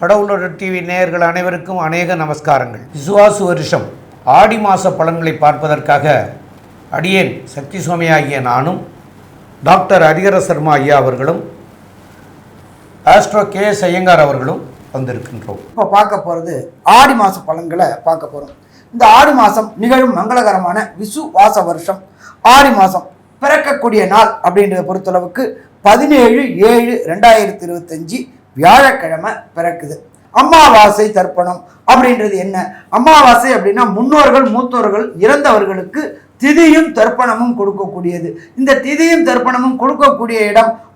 கடவுளோட டிவி நேயர்கள் அனைவருக்கும் அநேக நமஸ்காரங்கள். விசுவாசு வருஷம் ஆடி மாத பலன்களை பார்ப்பதற்காக அடியேன் சக்தி சுவாமி ஆகிய நானும் டாக்டர் ஹரிகர சர்மா ஐயா அவர்களும் ஆஸ்ட்ரோ கே எஸ் ஐயங்கார் அவர்களும் வந்திருக்கின்றோம். இப்போ பார்க்க போகிறது ஆடி மாத பலன்களை பார்க்க போகிறோம் இந்த ஆடி மாதம் நிகழும் மங்களகரமான விசு வாச வருஷம். ஆடி மாதம் பிறக்கக்கூடிய நாள் அப்படின்றத பொறுத்தளவுக்கு பதினேழு ஏழு ரெண்டாயிரத்தி இருபத்தஞ்சி வியாழக்கிழமை பிறக்குது. அமாவாசை தர்ப்பணம் அப்படின்றது என்ன? அமாவாசை அப்படின்னா முன்னோர்கள் மூத்தோர்கள் இறந்தவர்களுக்கு திதியும் தர்ப்பணமும் கொடுக்கக்கூடியது. இந்த திதியும் தர்ப்பணமும் கொடுக்கக்கூடிய இடம்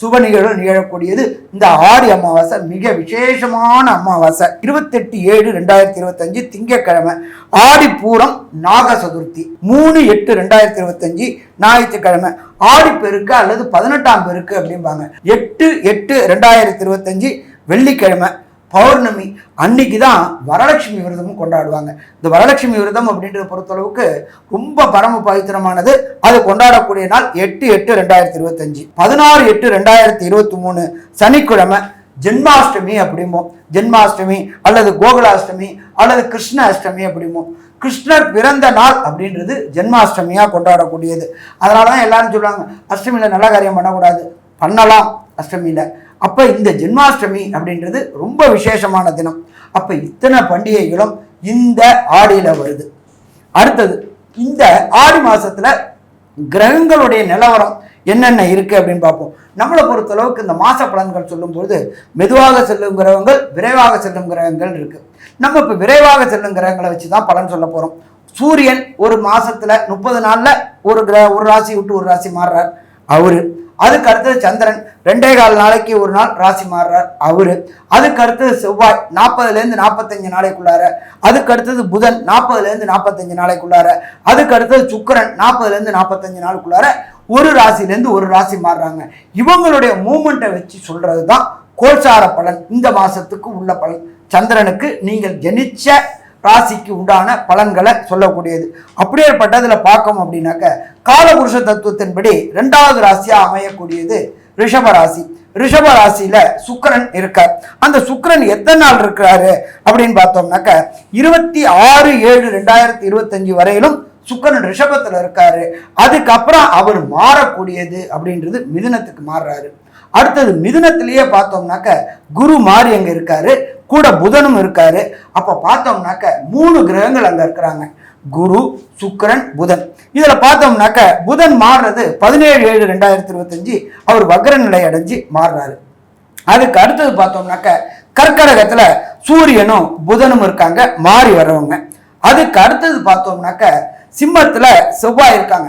சுப நிகழ்வு நிகழக்கூடியது. இந்த ஆடி அமாவாசை மிக விசேஷமான அமாவாசை. இருபத்தெட்டு ஏழு ரெண்டாயிரத்தி இருபத்தஞ்சு திங்கக்கிழமை ஆடி பூரம் நாக சதுர்த்தி மூணு எட்டு ரெண்டாயிரத்தி இருபத்தஞ்சு ஞாயிற்றுக்கிழமை. ஆடி பெருக்கு அல்லது பதினெட்டாம் பெருக்கு அப்படிம்பாங்க. எட்டு எட்டு ரெண்டாயிரத்தி இருபத்தஞ்சு வெள்ளிக்கிழமை. பௌர்ணமி அன்னைக்கு தான் வரலட்சுமி விரதமும் கொண்டாடுவாங்க. இந்த வரலட்சுமி விரதம் அப்படின்றத பொறுத்தளவுக்கு ரொம்ப பரம பவித்திரமானது. அது கொண்டாடக்கூடிய நாள் எட்டு எட்டு ரெண்டாயிரத்தி இருபத்தஞ்சு. பதினாறு எட்டு ரெண்டாயிரத்தி இருபத்தி மூணு சனிக்கிழமை ஜென்மாஷ்டமி அப்படிம்போம். ஜென்மாஷ்டமி அல்லது கோகுலாஷ்டமி அல்லது கிருஷ்ண அஷ்டமி அப்படிம்போம். கிருஷ்ணர் பிறந்த நாள் அப்படின்றது ஜென்மாஷ்டமியாக கொண்டாடக்கூடியது. அதனால தான் எல்லாரும் சொல்லுவாங்க அஷ்டமியில் நல்ல காரியம் பண்ணக்கூடாது. பண்ணலாம் அஷ்டமியில். அப்போ இந்த ஜென்மாஷ்டமி அப்படின்றது ரொம்ப விசேஷமான தினம். அப்போ இத்தனை பண்டிகைகளும் இந்த ஆடியில் வருது. அடுத்தது இந்த ஆடி மாதத்தில் கிரகங்களுடைய நிலவரம் என்னென்ன இருக்குது அப்படின்னு பார்ப்போம். நம்மளை பொறுத்தளவுக்கு இந்த மாத பலன்கள் சொல்லும்போது மெதுவாக செல்லும் கிரகங்கள் விரைவாக செல்லும் கிரகங்கள் இருக்குது நம்ம இப்போ விரைவாக செல்லும் கிரகங்களை வச்சு தான் பலன் சொல்ல போகிறோம் சூரியன் ஒரு மாதத்தில் முப்பது நாளில் ஒரு கிரக ஒரு ராசி விட்டு ஒரு ராசி மாறுறார். அவர் அதுக்கு அடுத்தது சந்திரன். ரெண்டே கால் நாளைக்கு ஒரு நாள் ராசி மாறுறார் அவரு. அதுக்கு அடுத்தது செவ்வாய் நாற்பதுலேருந்து நாற்பத்தஞ்சு நாளைக்குள்ளார. அதுக்கு அடுத்தது புதன் நாற்பதுலேருந்து நாற்பத்தஞ்சு நாளைக்குள்ளார. அதுக்கு அடுத்தது சுக்கரன் நாற்பதுலேருந்து நாற்பத்தஞ்சு நாளுக்குள்ளார. ஒரு ராசிலேருந்து ஒரு ராசி மாறுறாங்க. இவங்களுடைய மூமெண்ட்டை வச்சு சொல்கிறது தான் கோல்சார பலன். இந்த மாதத்துக்கு உள்ள பலன். சந்திரனுக்கு நீங்கள் ஜெனிச்ச ராசிக்கு உண்டான பலன்களை சொல்லக்கூடியது. அப்படியேப்பட்டதில் பார்க்கணும் அப்படின்னாக்க காலபுருஷ தத்துவத்தின்படி ரெண்டாவது ராசியாக அமையக்கூடியது ரிஷப ராசி. ரிஷப ராசியில சுக்கரன் இருக்கார். அந்த சுக்கிரன் எத்தனை நாள் இருக்கிறாரு அப்படின்னு பார்த்தோம்னாக்க இருபத்தி ஆறு ஏழு ரெண்டாயிரத்தி இருபத்தஞ்சு வரையிலும் சுக்கரன் ரிஷபத்தில் இருக்காரு. அதுக்கப்புறம் அவர் மாறக்கூடியது அப்படின்றது மிதுனத்துக்கு மாறுறாரு. அடுத்தது மிதுனத்திலேயே பார்த்தோம்னாக்க குரு மாறி அங்கே இருக்காரு. கூட புதனும் இருக்காரு. அப்போ பார்த்தோம்னாக்க மூணு கிரகங்கள் அங்கே இருக்கிறாங்க. குரு சுக்கிரன் புதன். இதில் பார்த்தோம்னாக்க புதன் மாறுறது பதினேழு ஏழு ரெண்டாயிரத்தி இருபத்தஞ்சு அவர் வக்ர நிலை அடைஞ்சு மாறுறாரு. அதுக்கு அடுத்தது பார்த்தோம்னாக்க கர்க்கடகத்தில் சூரியனும் புதனும் இருக்காங்க மாறி வர்றவங்க. அதுக்கு அடுத்தது பார்த்தோம்னாக்க சிம்மத்தில் செவ்வாய் இருக்காங்க.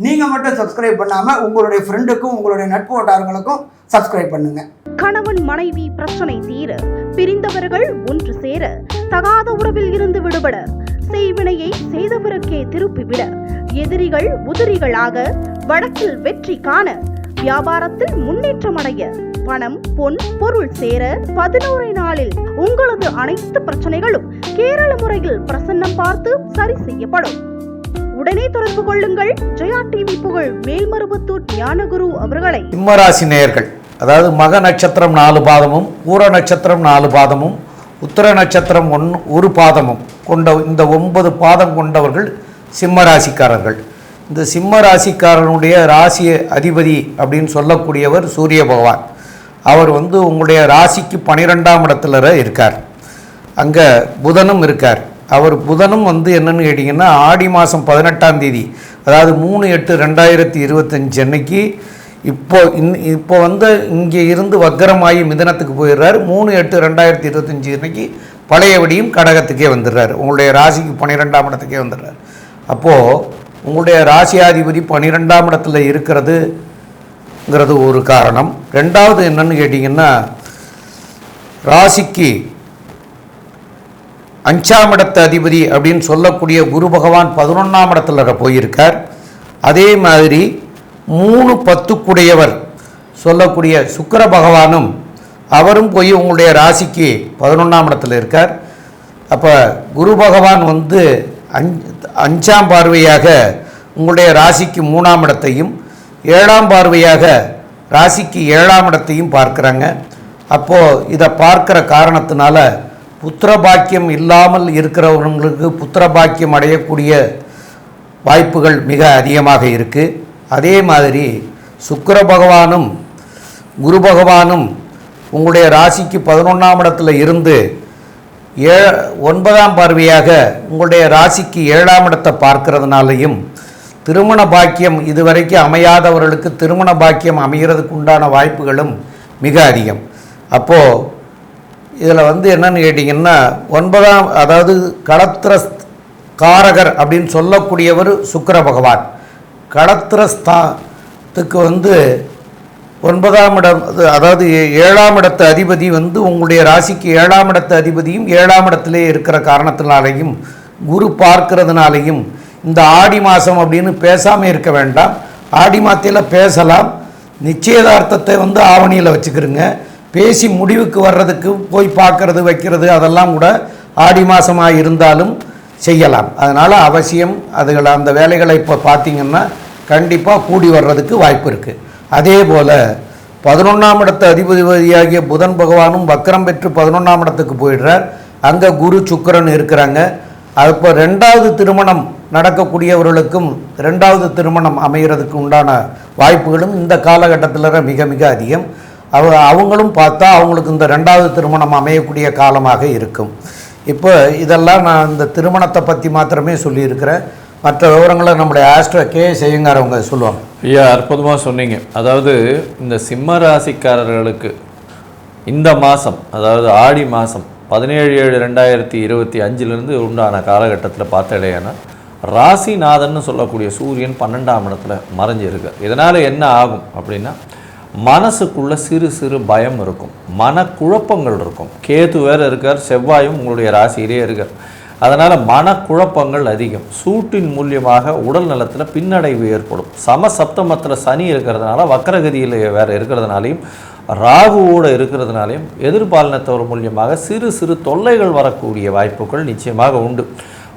நீங்கள் மட்டும் சப்ஸ்கிரைப் பண்ணாமல் உங்களுடைய ஃப்ரெண்டுக்கும் உங்களுடைய நட்பு வட்டாரங்களுக்கும் சப்ஸ்கிரைப் பண்ணுங்கள் கணவன் மனைவி பிரச்சனை தீர பிரிந்தவர்கள் ஒன்று சேர தகாத உறவில் இருந்து விடுபட செய்வினையை செய்தவருக்கே திருப்பிவிட எதிரிகள் உதிரிகளாக வழக்கில் வெற்றி காண வியாபாரத்தில் முன்னேற்றம் அடைய பணம் பொன் பொருள் சேர பதினோரு நாளில் உங்களது அனைத்து பிரச்சனைகளும் கேரள முறையில் பிரசன்னம் பார்த்து சரி செய்யப்படும். உடனே தொடர்பு கொள்ளுங்கள். ஜெயா டிவி புகழ் மேல்மருவத்தூர் ஞானகுரு அவர்களை. சிம்மராசி நேயர்கள் அதாவது மக நட்சத்திரம் நாலு பாதமும் பூர நட்சத்திரம் நாலு பாதமும் உத்தர நட்சத்திரம் ஒன் ஒரு பாதமும் கொண்ட இந்த ஒன்பது பாதம் கொண்டவர்கள் சிம்ம ராசிக்காரர்கள் இந்த சிம்ம ராசிக்காரனுடைய ராசி அதிபதி அப்படின்னு சொல்லக்கூடியவர் சூரிய பகவான். அவர் வந்து உங்களுடைய ராசிக்கு பனிரெண்டாம் இடத்துல இருக்கார். அங்கே புதனும் இருக்கார். அவர் புதனும் வந்து என்னன்னு கேட்டிங்கன்னா ஆடி மாதம் பதினெட்டாம் தேதி அதாவது மூணு எட்டு ரெண்டாயிரத்தி இருபத்தஞ்சு அன்னைக்கு இப்போ இன் இப்போ வந்து இங்கே இருந்து வக்கரமாகி மிதனத்துக்கு போயிடுறாரு. மூணு எட்டு ரெண்டாயிரத்தி இருபத்தஞ்சி அன்னைக்கு பழையபடியும் கடகத்துக்கே வந்துடுறாரு. உங்களுடைய ராசிக்கு பன்னிரெண்டாம் இடத்துக்கே வந்துடுறாரு. அப்போது உங்களுடைய ராசியாதிபதி பன்னிரெண்டாம் இடத்துல இருக்கிறதுங்கிறது ஒரு காரணம். ரெண்டாவது என்னன்னு கேட்டிங்கன்னா ராசிக்கு அஞ்சாம் இடத்து அதிபதி அப்படின்னு சொல்லக்கூடிய குரு பகவான் பதினொன்றாம் இடத்துல போயிருக்கார். அதே மாதிரி மூணு பத்துக்குடையவர் சொல்லக்கூடிய சுக்கர பகவானும் அவரும் போய் உங்களுடைய ராசிக்கு பதினொன்றாம் இடத்துல இருக்கார். அப்போ குரு பகவான் வந்து அஞ்சாம் பார்வையாக உங்களுடைய ராசிக்கு மூணாம் இடத்தையும் ஏழாம் பார்வையாக ராசிக்கு ஏழாம் இடத்தையும் பார்க்குறாங்க. அப்போது இதை பார்க்குற காரணத்தினால புத்திர பாக்கியம் இல்லாமல் இருக்கிறவங்களுக்கு புத்திர பாக்கியம் அடையக்கூடிய வாய்ப்புகள் மிக அதிகமாக இருக்குது அதே மாதிரி சுக்கர பகவானும் குரு பகவானும் உங்களுடைய ராசிக்கு பதினொன்றாம் இடத்துல இருந்து ஏ ஒன்பதாம் பார்வையாக உங்களுடைய ராசிக்கு ஏழாம் இடத்தை பார்க்கறதுனாலையும் திருமண பாக்கியம் இதுவரைக்கும் அமையாதவர்களுக்கு திருமண பாக்கியம் அமைகிறதுக்கு உண்டான வாய்ப்புகளும் மிக அதிகம். அப்போது இதில் வந்து என்னன்னு கேட்டிங்கன்னா ஒன்பதாம் அதாவது களத்திர காரகர் அப்படின்னு சொல்லக்கூடியவர் சுக்கர பகவான். களத்திரஸ்தாத்துக்கு வந்து ஒன்பதாம் இடம் அது- அதாவது ஏ- ஏழாம் இடத்து அதிபதி வந்து உங்களுடைய ராசிக்கு ஏழாம் இடத்து அதிபதியும் ஏழாம் இடத்திலே இருக்கிற காரணத்தினாலையும் குரு பார்க்கிறதுனாலையும் இந்த ஆடி மாதம் அப்படின்னு பேசாமல் இருக்க வேண்டாம். ஆடி மாதத்தில் பேசலாம். நிச்சயதார்த்தத்தை வந்து ஆவணியில் வச்சுக்கிறோங்க பேசி முடிவுக்கு வர்றதுக்கு போய் பார்க்கறது வைக்கிறது அதெல்லாம் கூட ஆடி மாதமாக இருந்தாலும் செய்யலாம். அதனால் அவசியம் அதுகளை அந்த வேலைகளை இப்போ பார்த்தீங்கன்னா கண்டிப்பாக கூடி வர்றதுக்கு வாய்ப்பு இருக்குது அதே போல் பதினொன்றாம் இடத்து அதிபதிபதியாகிய புதன் பகவானும் வக்கரம் பெற்று பதினொன்றாம் இடத்துக்கு போயிடுறார். அங்கே குரு சுக்கரன் இருக்கிறாங்க. அப்போ ரெண்டாவது திருமணம் நடக்கக்கூடியவர்களுக்கும் ரெண்டாவது திருமணம் அமைகிறதுக்கு உண்டான வாய்ப்புகளும் இந்த காலகட்டத்தில் மிக மிக அதிகம். அவ அவங்களும் பார்த்தா அவங்களுக்கு இந்த ரெண்டாவது திருமணம் அமையக்கூடிய காலமாக இருக்கும். இப்போ இதெல்லாம் நான் இந்த திருமணத்தை பற்றி மாத்திரமே சொல்லியிருக்கிறேன். மற்ற விவரங்களை நம்முடைய ஆஸ்ட்ரோ கே செய்யுங்கார் அவங்க சொல்லுவாங்க. ஐயா அற்புதமாக சொன்னீங்க. அதாவது இந்த சிம்ம ராசிக்காரர்களுக்கு இந்த மாதம் அதாவது ஆடி மாதம் பதினேழு ஏழு ரெண்டாயிரத்தி இருபத்தி அஞ்சிலிருந்து உண்டான காலகட்டத்தில் பார்த்தடையானா ராசிநாதன் சொல்லக்கூடிய சூரியன் பன்னெண்டாம் இடத்துல மறைஞ்சிருக்கு. இதனால் என்ன ஆகும் அப்படின்னா மனசுக்குள்ள சிறு சிறு பயம் இருக்கும். மனக்குழப்பங்கள் இருக்கும். கேது வேறு இருக்கார் செவ்வாயும் உங்களுடைய ராசியிலே இருக்கார். அதனால் மனக்குழப்பங்கள் அதிகம். சூட்டின் மூலியமாக உடல் நலத்தில் பின்னடைவு ஏற்படும். சம சப்தமத்தில் சனி இருக்கிறதுனால வக்கரகதியில் வேறு இருக்கிறதுனாலையும் ராகுவோடு இருக்கிறதுனாலையும் எதிர்பாலனத்தவர் மூலியமாக சிறு சிறு தொல்லைகள் வரக்கூடிய வாய்ப்புகள் நிச்சயமாக உண்டு.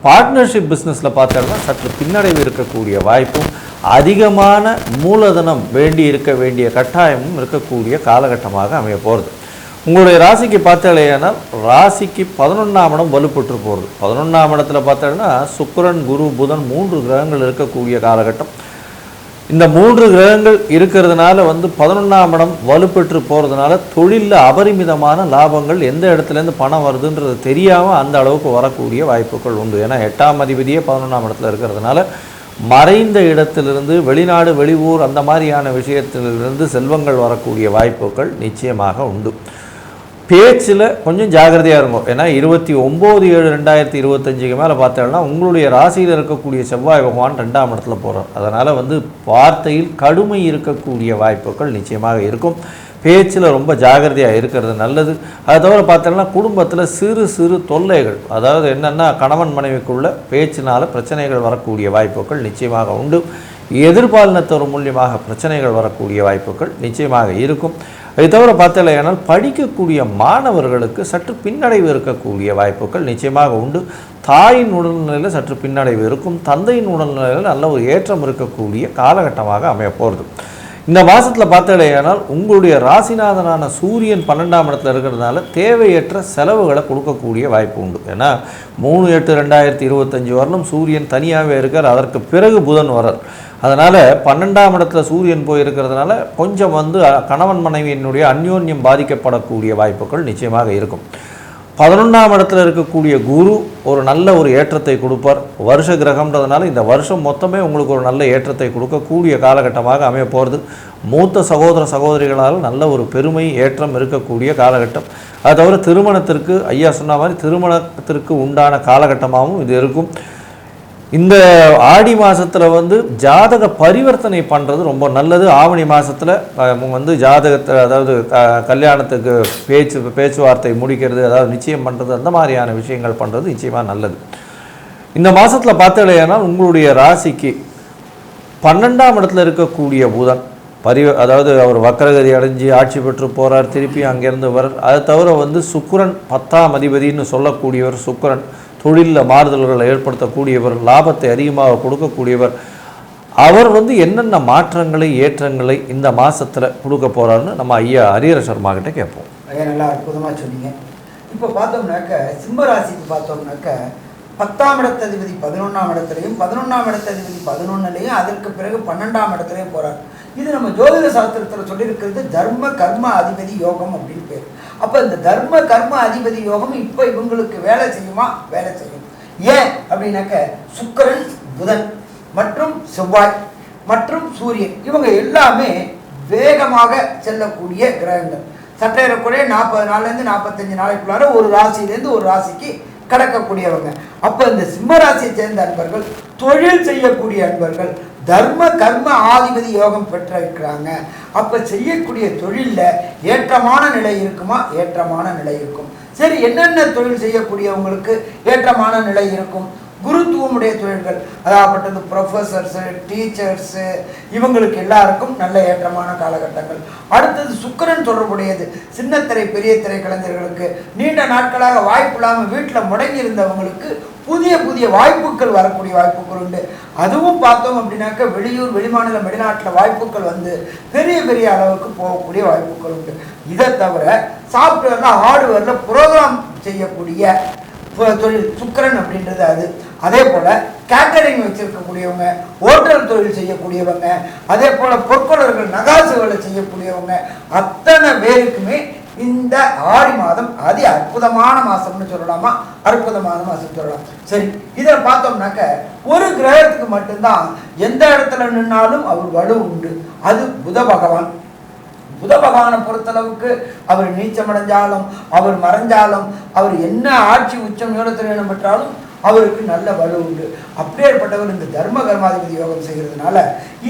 பார்ட்னர்ஷிப் பிஸ்னஸில் பார்த்தோம்னா சற்று பின்னடைவு இருக்கக்கூடிய வாய்ப்பும் அதிகமான மூலதனம் வேண்டி இருக்க வேண்டிய கட்டாயமும் இருக்கக்கூடிய காலகட்டமாக அமைய போகிறது உங்களுடைய ராசிக்கு பார்த்தாலேனா ராசிக்கு பதினொன்றாம் இடம் வலுப்பட்டு போகிறது பதினொன்றாம் இடத்துல பார்த்தோன்னா சுக்கரன் குரு புதன் மூன்று கிரகங்கள் இருக்கக்கூடிய காலகட்டம். இந்த மூன்று கிரகங்கள் இருக்கிறதுனால வந்து பதினொன்றாம் இடம் வலுப்பெற்று போகிறதுனால தொழிலில் அபரிமிதமான லாபங்கள் எந்த இடத்துலேருந்து பணம் வருதுன்றது தெரியாமல் அந்த அளவுக்கு வரக்கூடிய வாய்ப்புகள் உண்டு. ஏன்னா எட்டாம் அதிபதியே பதினொன்றாம் இடத்துல இருக்கிறதுனால மறைந்த இடத்திலிருந்து வெளிநாடு வெளியூர் அந்த மாதிரியான விஷயத்திலிருந்து செல்வங்கள் வரக்கூடிய வாய்ப்புகள் நிச்சயமாக உண்டு. பேச்சில் கொஞ்சம் ஜாகிரதையாக இருக்கும் ஏன்னா இருபத்தி ஒம்பது ஏழு ரெண்டாயிரத்தி இருபத்தஞ்சுக்கு மேலே பார்த்தோம்னா உங்களுடைய ராசியில் இருக்கக்கூடிய செவ்வாய் பகவான் ரெண்டாம் இடத்துல போகிறார் அதனால் வந்து வார்த்தையில் கடுமை இருக்கக்கூடிய வாய்ப்புகள் நிச்சயமாக இருக்கும். பேச்சில் ரொம்ப ஜாகிரதையாக இருக்கிறது நல்லது. அது தவிர பார்த்தோம்னா குடும்பத்தில் சிறு சிறு தொல்லைகள். அதாவது என்னென்னா கணவன் மனைவிக்குள்ள பேச்சினால் பிரச்சனைகள் வரக்கூடிய வாய்ப்புகள் நிச்சயமாக உண்டு. எதிர்பாலினத்தவர் மூலியமாக பிரச்சனைகள் வரக்கூடிய வாய்ப்புகள் நிச்சயமாக இருக்கும். அதை தவிர பார்த்தலையானால் படிக்கக்கூடிய மாணவர்களுக்கு சற்று பின்னடைவு இருக்கக்கூடிய வாய்ப்புகள் நிச்சயமாக உண்டு. தாயின் உடல்நிலையில் சற்று பின்னடைவு இருக்கும். தந்தையின் உடல்நிலையில் நல்ல ஒரு ஏற்றம் இருக்கக்கூடிய காலகட்டமாக அமைய போகிறது இந்த மாதத்தில் பார்த்தடையானால் உங்களுடைய ராசிநாதனான சூரியன் பன்னெண்டாம் இடத்துல இருக்கிறதுனால தேவையற்ற செலவுகளை கொடுக்கக்கூடிய வாய்ப்பு உண்டு. ஏன்னா மூணு எட்டு ரெண்டாயிரத்தி இருபத்தஞ்சி வரலும் சூரியன் தனியாகவே இருக்கார். அதற்கு பிறகு புதன் வரார் அதனால் பன்னெண்டாம் இடத்துல சூரியன் போய் இருக்கிறதுனால கொஞ்சம் வந்து கணவன் மனைவியினுடைய அந்யோன்யம் பாதிக்கப்படக்கூடிய வாய்ப்புகள் நிச்சயமாக இருக்கும். பதினொன்றாம் இடத்துல இருக்கக்கூடிய குரு ஒரு நல்ல ஒரு ஏற்றத்தை கொடுப்பார். வருஷ கிரகம்ன்றதுனால இந்த வருஷம் மொத்தமே உங்களுக்கு ஒரு நல்ல ஏற்றத்தை கொடுக்கக்கூடிய காலகட்டமாக அமைய போகிறது மூத்த சகோதர சகோதரிகளால் நல்ல ஒரு பெருமை ஏற்றம் இருக்கக்கூடிய காலகட்டம். அது தவிர திருமணத்திற்கு ஐயா சொன்ன மாதிரி திருமணத்திற்கு உண்டான காலகட்டமாகவும் இது இருக்கும். இந்த ஆடி மாதத்தில் வந்து ஜாதக பரிவர்த்தனை பண்ணுறது ரொம்ப நல்லது. ஆவணி மாதத்தில் வந்து ஜாதகத்தை அதாவது க- கல்யாணத்துக்கு பேச்சு பேச்சுவார்த்தை முடிக்கிறது அதாவது நிச்சயம் பண்ணுறது அந்த மாதிரியான விஷயங்கள் பண்ணுறது நிச்சயமாக நல்லது. இந்த மாதத்தில் பார்த்தலையானால் உங்களுடைய ராசிக்கு பன்னெண்டாம் இடத்துல இருக்கக்கூடிய புதன் பரி அதாவது அவர் வக்கரகதி அடைஞ்சு ஆட்சி பெற்று போறார் திருப்பி அங்கேருந்து வர அதை தவிர வந்து சுக்கரன் பத்தாம் அதிபதினு சொல்லக்கூடியவர் சுக்கரன். தொழிலில் மாறுதல்களை ஏற்படுத்தக்கூடியவர் லாபத்தை அதிகமாக கொடுக்கக்கூடியவர் அவர் வந்து என்னென்ன மாற்றங்களை ஏற்றங்களை இந்த மாதத்தில் கொடுக்க போகிறாருன்னு நம்ம ஐயா ஹரியர சர்மா கிட்டே கேட்போம். ஐயா நல்லா அற்புதமாக சொன்னீங்க. இப்போ பார்த்தோம்னாக்க சிம்ம ராசிக்கு பார்த்தோம்னாக்க பத்தாம் இடத்ததிபதி பதினொன்றாம் இடத்துலையும் பதினொன்றாம் இடத்ததிபதி பதினொன்னுலையும் அதற்கு பிறகு பன்னெண்டாம் இடத்துலையும் போகிறார் இது நம்ம ஜோதிட சாஸ்திரத்தில் சொல்லியிருக்கிறது தர்ம கர்ம அதிபதி யோகம் அப்படின்னு பேர். அப்போ இந்த தர்ம கர்ம அதிபதி யோகம் இப்போ இவங்களுக்கு வேலை செய்யுமா? வேலை செய்யும். ஏன்? அப்படின்னாக்க சுக்கரன் புதன் மற்றும் செவ்வாய் மற்றும் சூரியன். இவங்க எல்லாமே வேகமாக செல்லக்கூடிய கிரகங்கள். சற்றேறக்குறைய நாற்பது நாள்லேருந்து நாற்பத்தஞ்சு நாளைக்குள்ளார ஒரு ராசியிலேருந்து ஒரு ராசிக்கு கடக்கக்கூடியவங்க. அப்போ இந்த சிம்ம ராசியை சேர்ந்த அன்பர்கள் தொழில் செய்யக்கூடிய அன்பர்கள் தர்ம கர்ம ஆதிபதி யோகம் பெற்றிருக்கிறாங்க. அப்போ செய்யக்கூடிய தொழிலில் ஏற்றமான நிலை இருக்குமா? ஏற்றமான நிலை இருக்கும். சரி என்னென்ன தொழில் செய்யக்கூடியவங்களுக்கு ஏற்றமான நிலை இருக்கும்? குருத்துவமுடைய தொழில்கள் அதாகப்பட்டது ப்ரொஃபஸர்ஸு டீச்சர்ஸு இவங்களுக்கு எல்லாருக்கும் நல்ல ஏற்றமான காலகட்டங்கள். அடுத்தது சுக்கிரன் தொடர்புடையது. சின்னத்திரை பெரிய திரை கலைஞர்களுக்கு நீண்ட நாட்களாக வாய்ப்பு இல்லாமல் வீட்டில் முடங்கி இருந்தவங்களுக்கு புதிய புதிய வாய்ப்புகள் வரக்கூடிய வாய்ப்புகள் உண்டு. அதுவும் பார்த்தோம் அப்படின்னாக்க வெளியூர் வெளிமாநிலம் வெளிநாட்டில் வாய்ப்புகள் வந்து பெரிய பெரிய அளவுக்கு போகக்கூடிய வாய்ப்புகள் உண்டு. இதை தவிர சாஃப்ட்வேரில் ஹார்ட்வேரில் ப்ரோக்ராம் செய்யக்கூடிய தொழில் சுக்கிரன் அப்படின்றது அது. அதே போல் கேட்டரிங் வச்சுருக்கக்கூடியவங்க ஹோட்டல் தொழில் செய்யக்கூடியவங்க அதே போல் பொற்கொள்ளர்கள் நகாசுகளை செய்யக்கூடியவங்க அத்தனை பேருக்குமே இந்த ஆறு மாதம் அதி அற்புதமான மாதம்னு சொல்லலாமா? அற்புதமான மாதம் சொல்லலாம். சரி இதை பார்த்தோம்னாக்க ஒரு கிரகத்துக்கு மட்டும்தான் எந்த இடத்துல நின்னாலும் அவர் வலு உண்டு. அது புத பகவான். புத பகவானை பொறுத்தளவுக்கு அவர் நீச்சமடைஞ்சாலும் அவர் மறைஞ்சாலும் அவர் என்ன ஆட்சி உச்சம் யோகத்தில் பெற்றாலும் அவருக்கு நல்ல வலு உண்டு. அப்படியேற்பட்டவர் இந்த தர்ம கர்மாதிபதி யோகம் செய்கிறதுனால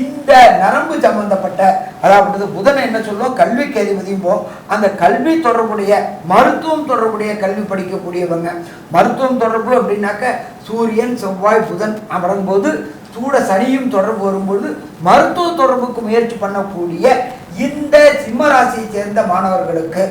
இந்த நரம்பு சம்பந்தப்பட்ட அதாவது புதனை என்ன சொல்லுவோம் கல்விக்கு அதிபதியும் போ. அந்த கல்வி தொடர்புடைய மருத்துவம் தொடர்புடைய கல்வி படிக்கக்கூடியவங்க. மருத்துவம் தொடர்பு அப்படின்னாக்க சூரியன் செவ்வாய் புதன் அமரும்போது சூட சனியும் தொடர்பு வரும்பொழுது மருத்துவ தொடர்புக்கு முயற்சி பண்ணக்கூடிய இந்த சிம்ம ராசியை சேர்ந்த மாணவர்களுக்கு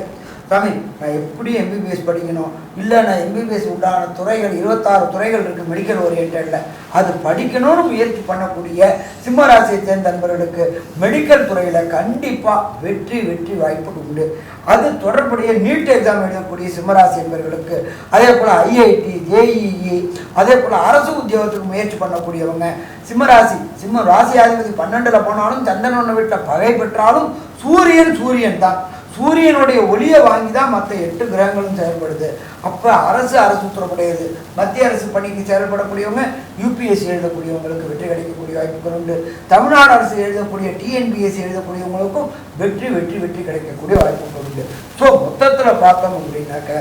சாமி நான் எப்படி எம்பிபிஎஸ் படிக்கணும்? இல்லை நான் எம்பிபிஎஸ் உண்டான துறைகள் இருபத்தாறு துறைகள் இருக்குது மெடிக்கல் ஓரியன்டில் அது படிக்கணும்னு முயற்சி பண்ணக்கூடிய சிம்மராசியை சேர்ந்த நண்பர்களுக்கு மெடிக்கல் துறையில் கண்டிப்பாக வெற்றி வெற்றி வாய்ப்பு உண்டு. அது தொடர்புடைய நீட் எக்ஸாம் எழுதக்கூடிய சிம்மராசி என்பவர்களுக்கு அதே போல் ஐஐடி ஜேஇஇ அதே போல் அரசு உத்தியோகத்துக்கு முயற்சி பண்ணக்கூடியவங்க சிம்மராசி சிம்ம ராசி அதிபதி பன்னெண்டில் போனாலும் சந்திரன் வீட்டில் பகை பெற்றாலும் சூரியன் சூரியன் தான். சூரியனுடைய ஒளியை வாங்கி தான் மற்ற எட்டு கிரகங்களும் செயல்படுது. அப்போ அரசு அரசு உத்தரப்படையது மத்திய அரசு பணிக்கு செயல்படக்கூடியவங்க யூபிஎஸ்சி எழுதக்கூடியவங்களுக்கு வெற்றி கிடைக்கக்கூடிய வாய்ப்புகள் உண்டு. தமிழ்நாடு அரசு எழுதக்கூடிய டிஎன்பிஎஸ்சி எழுதக்கூடியவங்களுக்கும் வெற்றி வெற்றி வெற்றி கிடைக்கக்கூடிய வாய்ப்புகள் உண்டு. ஸோ மொத்தத்தில் பார்த்தோம் அப்படின்னாக்க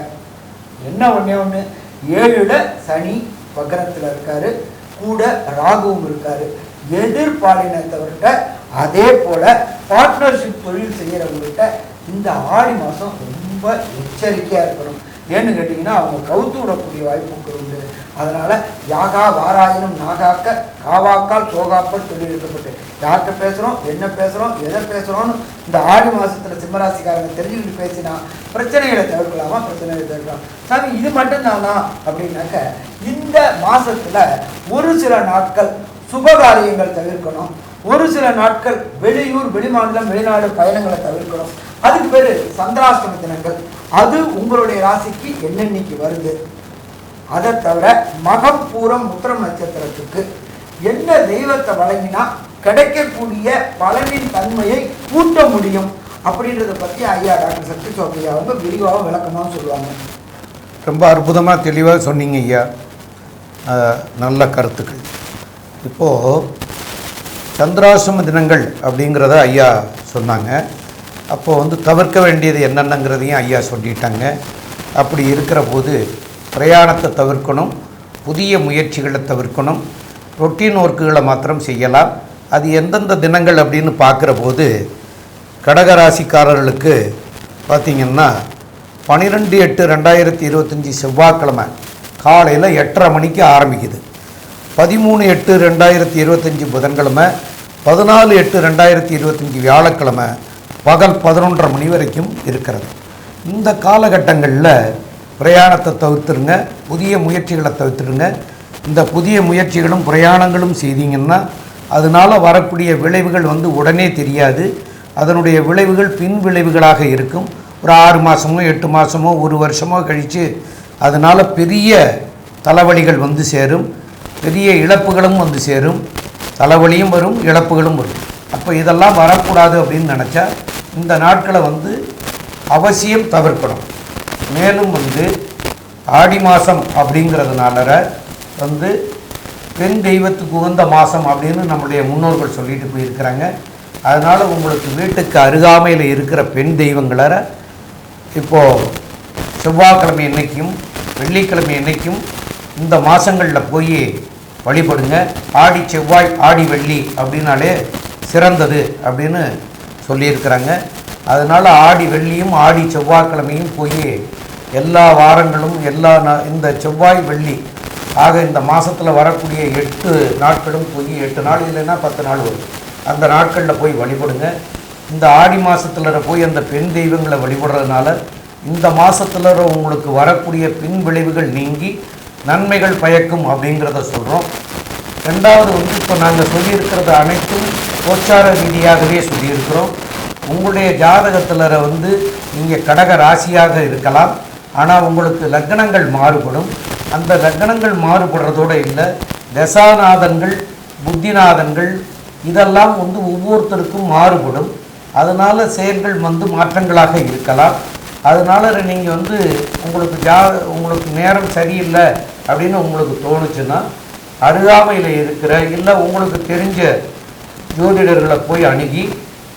என்ன ஒன்றே ஒன்று ஏழுல சனி வக்கரத்தில் இருக்காரு. கூட ராகுவும் இருக்காரு. எதிர்பாலினத்தவர்கிட்ட அதே போல் பார்ட்னர்ஷிப் தொழில் செய்கிறவங்ககிட்ட இந்த ஆடி மாதம் ரொம்ப எச்சரிக்கையாக இருக்கணும். ஏன்னு கேட்டிங்கன்னா அவங்க கவுத்து விடக்கூடிய வாய்ப்புகள் உண்டு. அதனால் யாகா வாராயினும் நாகாக்க காவாக்கால் சோகாக்கள் சொல்லியிருக்கப்பட்டு யார்கிட்ட பேசுகிறோம் என்ன பேசுகிறோம் எதை பேசுகிறோன்னு இந்த ஆடி மாதத்தில் சிம்மராசிக்காரங்க தெரிஞ்சுக்கிட்டு பேசினா பிரச்சனைகளை தவிர்க்கலாமா? பிரச்சனைகளை தவிர்க்கலாம். சாமி இது மட்டும்தானா? அப்படின்னாக்க இந்த மாதத்தில் ஒரு சில நாட்கள் சுபகாரியங்கள் தவிர்க்கணும். ஒரு சில நாட்கள் வெளியூர் வெளிமாநிலம் வெளிநாடு பயணங்களை தவிர்க்கணும். அதுக்கு பேர் சந்திராஷ்டம தினங்கள். அது உங்களுடைய ராசிக்கு என்னென்னைக்கு வருது? அதை தவிர மகம் பூரம் உத்திரம் நட்சத்திரத்துக்கு என்ன தெய்வத்தை வழங்கினா கிடைக்கக்கூடிய பலனின் தன்மையை கூட்ட முடியும் அப்படின்றத பற்றி ஐயா டாக்டர் சக்தி சோமையா வந்து விரிவாக விளக்கமாக சொல்லுவாங்க. ரொம்ப அற்புதமாக தெளிவாக சொன்னீங்க ஐயா. நல்ல கருத்துக்கள். இப்போது சந்திராசிரம தினங்கள் அப்படிங்கிறத ஐயா சொன்னாங்க. அப்போது வந்து தவிர்க்க வேண்டியது என்னென்னங்கிறதையும் ஐயா சொல்லிட்டாங்க. அப்படி இருக்கிற போது பிரயாணத்தை தவிர்க்கணும் புதிய முயற்சிகளை தவிர்க்கணும் ரொட்டீன் ஒர்க்குகளை மாத்திரம் செய்யலாம். அது எந்தெந்த தினங்கள் அப்படின்னு பார்க்குற போது கடகராசிக்காரர்களுக்கு பார்த்திங்கன்னா பன்னிரெண்டு எட்டு ரெண்டாயிரத்தி இருபத்தஞ்சி செவ்வாய்க்கிழமை காலையில் எட்டரை மணிக்கு ஆரம்பிக்குது. பதிமூணு எட்டு ரெண்டாயிரத்தி இருபத்தஞ்சி புதன்கிழமை பதினாலு எட்டு ரெண்டாயிரத்தி இருபத்தஞ்சி வியாழக்கிழமை பகல் பதினொன்றரை மணி வரைக்கும் இருக்கிறது. இந்த காலகட்டங்களில் பிரயாணத்தை தவிர்த்துருங்க புதிய முயற்சிகளை தவிர்த்துடுங்க இந்த புதிய முயற்சிகளும் பிரயாணங்களும் செய்தீங்கன்னா அதனால் வரக்கூடிய விளைவுகள் வந்து உடனே தெரியாது. அதனுடைய விளைவுகள் பின் விளைவுகளாக இருக்கும். ஒரு ஆறு மாதமோ எட்டு மாதமோ ஒரு வருஷமோ கழித்து அதனால் பெரிய தலைவலிகள் வந்து சேரும். பெரிய இழப்புகளும் வந்து சேரும். தலைவலியும் வரும் இழப்புகளும் வரும். அப்போ இதெல்லாம் வரக்கூடாது அப்படின்னு நினச்சா இந்த நாட்களை வந்து அவசியம் தவிர்க்கணும். மேலும் வந்து ஆடி மாதம் அப்படிங்கிறதுனால வந்து பெண் தெய்வத்துக்கு உகந்த மாதம் அப்படின்னு நம்முடைய முன்னோர்கள் சொல்லிட்டு போயிருக்கிறாங்க. அதனால் உங்களுக்கு வீட்டுக்கு அருகாமையில் இருக்கிற பெண் தெய்வங்களை இப்போது செவ்வாய்க்கிழமை என்னைக்கும் வெள்ளிக்கிழமை என்னைக்கும் இந்த மாதங்களில் போய் வழிபடுங்க. ஆடி செவ்வாய் ஆடி வெள்ளி அப்படின்னாலே சிறந்தது அப்படின்னு சொல்லியிருக்கிறாங்க. அதனால் ஆடி வெள்ளியும் ஆடி செவ்வாய்க்கிழமையும் போய் எல்லா வாரங்களும் எல்லா நா- இந்த செவ்வாய் வெள்ளி ஆக இந்த மாதத்தில் வரக்கூடிய எட்டு நாட்களும் போய் எட்டு நாள் இல்லைன்னா பத்து நாள் வரும். அந்த நாட்களில் போய் வழிபடுங்க. இந்த ஆடி மாதத்தில் போய் அந்த பெண் தெய்வங்களை வழிபடுறதுனால இந்த மாதத்தில் உங்களுக்கு வரக்கூடிய பின் விளைவுகள் நீங்கி நன்மைகள் பயக்கும் அப்படிங்கிறத சொல்கிறோம் ரெண்டாவது வந்து இப்போ நாங்கள் சொல்லியிருக்கிறது அனைத்தும் கோச்சார ரீதியாகவே சொல்லியிருக்கிறோம். உங்களுடைய ஜாதகத்தில் வந்து நீங்கள் கடக ராசியாக இருக்கலாம். ஆனால் உங்களுக்கு லக்னங்கள் மாறுபடும். அந்த லக்னங்கள் மாறுபடுறதோடு இல்லை. தசாநாதன்கள் புத்திநாதன்கள் இதெல்லாம் வந்து ஒவ்வொருத்தருக்கும் மாறுபடும். அதனால் செயல்கள் வந்து மாற்றங்களாக இருக்கலாம். அதனால் நீங்கள் வந்து உங்களுக்கு ஜா உங்களுக்கு நேரம் சரியில்லை அப்படின்னு உங்களுக்கு தோணுச்சுன்னா அருகாமையில் இருக்கிற இல்லை உங்களுக்கு தெரிஞ்ச ஜோதிடர்களை போய் அணுகி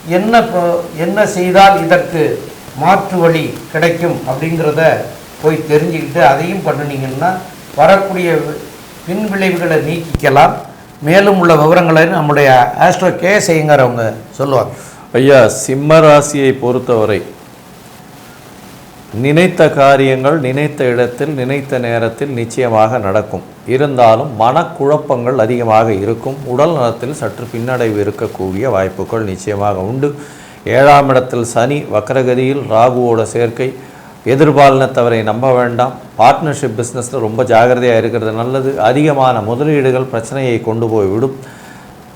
என்ன என்ன செய்தால் இதற்கு மாற்று வழி கிடைக்கும் அப்படிங்கிறத போய் தெரிஞ்சுக்கிட்டு அதையும் பண்ணினீங்கன்னா வரக்கூடிய பின் விளைவுகளை நீக்கிக்கலாம். மேலும் உள்ள விவரங்களை நம்முடைய ஆஸ்ட்ரோ கே செய்யுங்கிறவங்க சொல்லுவாங்க ஐயா சிம்ம ராசியை பொறுத்தவரை நினைத்த காரியங்கள் நினைத்த இடத்தில் நினைத்த நேரத்தில் நிச்சயமாக நடக்கும். இருந்தாலும் மனக்குழப்பங்கள் அதிகமாக இருக்கும். உடல் நலத்தில் சற்று பின்னடைவு இருக்கக்கூடிய வாய்ப்புகள் நிச்சயமாக உண்டு. ஏழாம் இடத்தில் சனி வக்கரகதியில் ராகுவோட சேர்க்கை. எதிர்பாலினத்தவரை நம்ப வேண்டாம். பார்ட்னர்ஷிப் பிஸ்னஸில் ரொம்ப ஜாகிரதையாக இருக்கிறது நல்லது. அதிகமான முதலீடுகள் பிரச்சனையை கொண்டு போய் விடும்.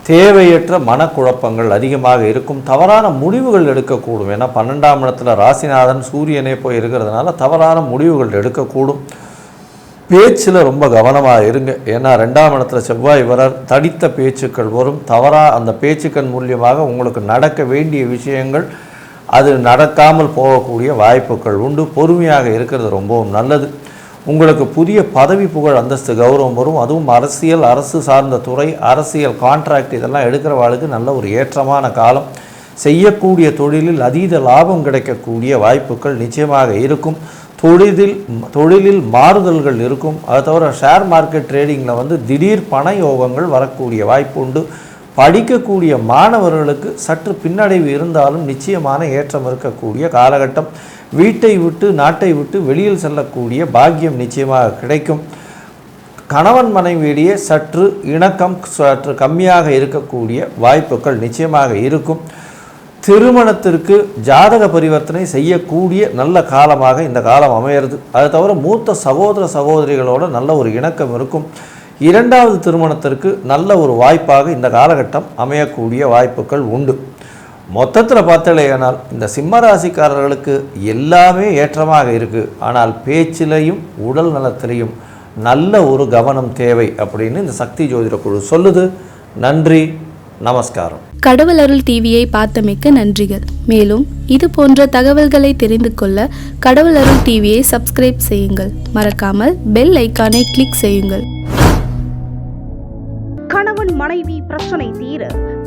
தேவையற்ற மனக்குழப்பங்கள் அதிகமாக இருக்கும். தவறான முடிவுகள் எடுக்கக்கூடும். ஏன்னா பன்னெண்டாம் இடத்துல ராசிநாதன் சூரியனே போய் இருக்கிறதுனால தவறான முடிவுகள் எடுக்கக்கூடும். பேச்சில் ரொம்ப கவனமாக இருங்க. ஏன்னா ரெண்டாம் இடத்துல செவ்வாய் வரார். தடித்த பேச்சுக்கள் வரும். தவறாக அந்த பேச்சுக்கள் மூலியமாக உங்களுக்கு நடக்க வேண்டிய விஷயங்கள் அது நடக்காமல் போகக்கூடிய வாய்ப்புகள் உண்டு. பொறுமையாக இருக்கிறது ரொம்பவும் நல்லது. உங்களுக்கு புதிய பதவி புகழ் அந்தஸ்து கௌரவம் வரும். அதுவும் அரசியல் அரசு சார்ந்த துறை அரசியல் கான்ட்ராக்ட் இதெல்லாம் எடுக்கிறவாளுக்கு நல்ல ஒரு ஏற்றமான காலம். செய்யக்கூடிய தொழிலில் அதீத லாபம் கிடைக்கக்கூடிய வாய்ப்புகள் நிச்சயமாக இருக்கும். தொழிலில் தொழிலில் மாறுதல்கள் இருக்கும். அதை தவிர ஷேர் மார்க்கெட் ட்ரேடிங்கில் வந்து திடீர் பண யோகங்கள் வரக்கூடிய வாய்ப்பு உண்டு படிக்கக்கூடிய மாணவர்களுக்கு சற்று பின்னடைவு இருந்தாலும் நிச்சயமான ஏற்றம் இருக்கக்கூடிய காலகட்டம். வீட்டை விட்டு நாட்டை விட்டு வெளியில் செல்லக்கூடிய பாக்கியம் நிச்சயமாக கிடைக்கும். கணவன் மனைவியிடையே சற்று இணக்கம் சற்று கம்மியாக இருக்கக்கூடிய வாய்ப்புகள் நிச்சயமாக இருக்கும். திருமணத்திற்கு ஜாதக பரிவர்த்தனை செய்யக்கூடிய நல்ல காலமாக இந்த காலம் அமையிறது. அது தவிர மூத்த சகோதர சகோதரிகளோட நல்ல ஒரு இணக்கம் இருக்கும். இரண்டாவது திருமணத்திற்கு நல்ல ஒரு வாய்ப்பாக இந்த காலகட்டம் அமையக்கூடிய வாய்ப்புகள் உண்டு. மொத்தத்தில் பார்த்தலையானால் இந்த சிம்ம ராசிக்காரர்களுக்கு எல்லாமே ஏற்றமாக இருக்குது ஆனால் பேச்சிலையும் உடல் நலத்திலையும் நல்ல ஒரு கவனம் தேவை அப்படின்னு இந்த சக்தி ஜோதிட குழு சொல்லுது. நன்றி நமஸ்காரம். கடவுள் அருள் டிவியை பார்த்தமைக்க நன்றிகள். மேலும் இது போன்ற தகவல்களை தெரிந்து கொள்ள கடவுள் அருள் டிவியை சப்ஸ்கிரைப் செய்யுங்கள். மறக்காமல் பெல் ஐக்கானை கிளிக் செய்யுங்கள். கணவன் மனைவி பிரச்சனை தீர